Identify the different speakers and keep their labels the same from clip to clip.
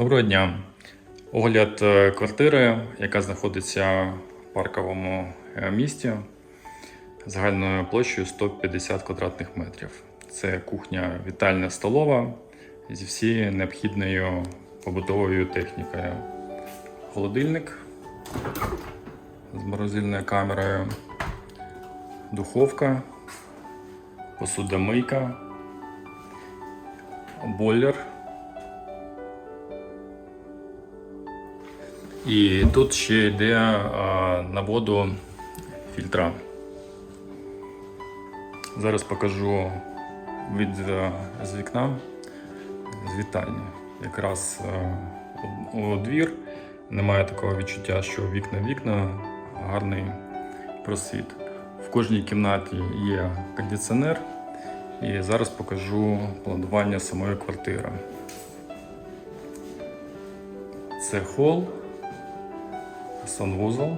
Speaker 1: Доброго дня. Огляд е, квартири, яка знаходиться в парковому е, місті загальною площею 150 квадратних метрів. Це кухня, вітальня столова зі всією необхідною побутовою технікою. Холодильник з морозильною камерою, духовка, посудомийка, бойлер. І тут ще йде а, на воду фільтра. Зараз покажу від е, з вікна з вітальні. Якраз е, у двір немає такого відчуття, що вікна вікна гарний просвіт. В кожній кімнаті є кондиціонер, і зараз покажу планування самої квартири. Це хол санвузол.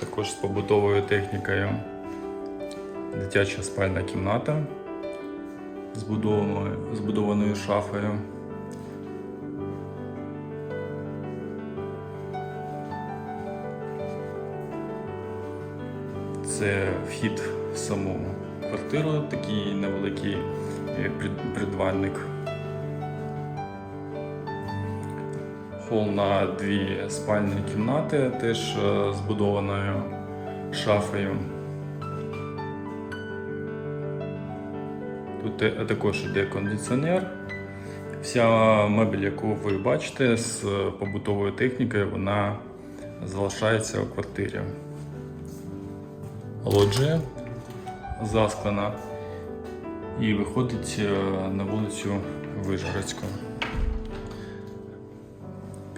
Speaker 1: Також з побутовою технікою. Дитяча спальна кімната з будованою, збудованою шафою. Це вхід в саму квартиру, такий невеликий придвальник. Хол на дві спальні кімнати, теж е, збудованою шафою. Тут також йде кондиціонер. Вся мебель, яку ви бачите з е, побутовою технікою, вона залишається у квартирі. Лоджія засклана і виходить е, на вулицю Вишгородську.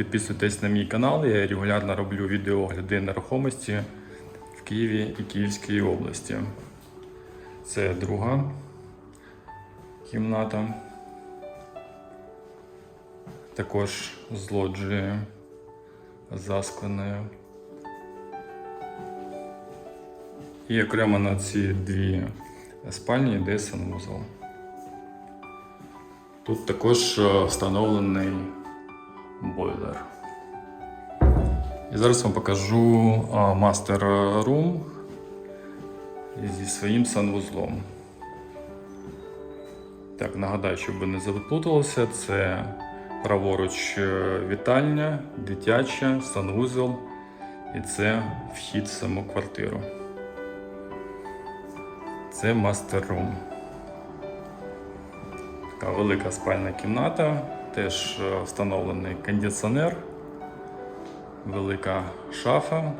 Speaker 1: Підписуйтесь на мій канал, я регулярно роблю відеоогляди нерухомості в Києві і Київській області. Це друга кімната. Також з лоджією заскленою. І окремо на ці дві спальні йде санвузол. Тут також е, встановлений бойлер. І зараз вам покажу мастер рум зі своїм санвузлом. Так, нагадаю, щоб не заплуталося, це праворуч е, вітальня, дитяча, санвузол і це вхід в саму квартиру. Це мастер рум. Така велика спальна кімната, теж е, встановлений кондиціонер, велика шафа,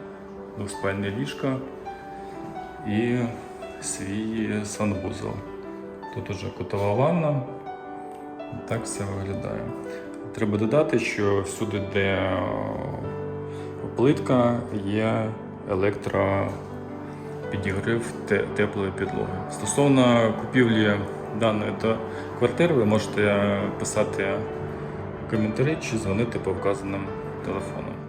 Speaker 1: двоспальне ліжко і свій санвузол. Тут уже кутова ванна. Так все виглядає. Треба додати, що всюди, де е, плитка, є електропідігрів теплої підлоги. Стосовно купівлі даної та квартири, ви можете писати коментарі чи дзвонити по вказаним телефонам.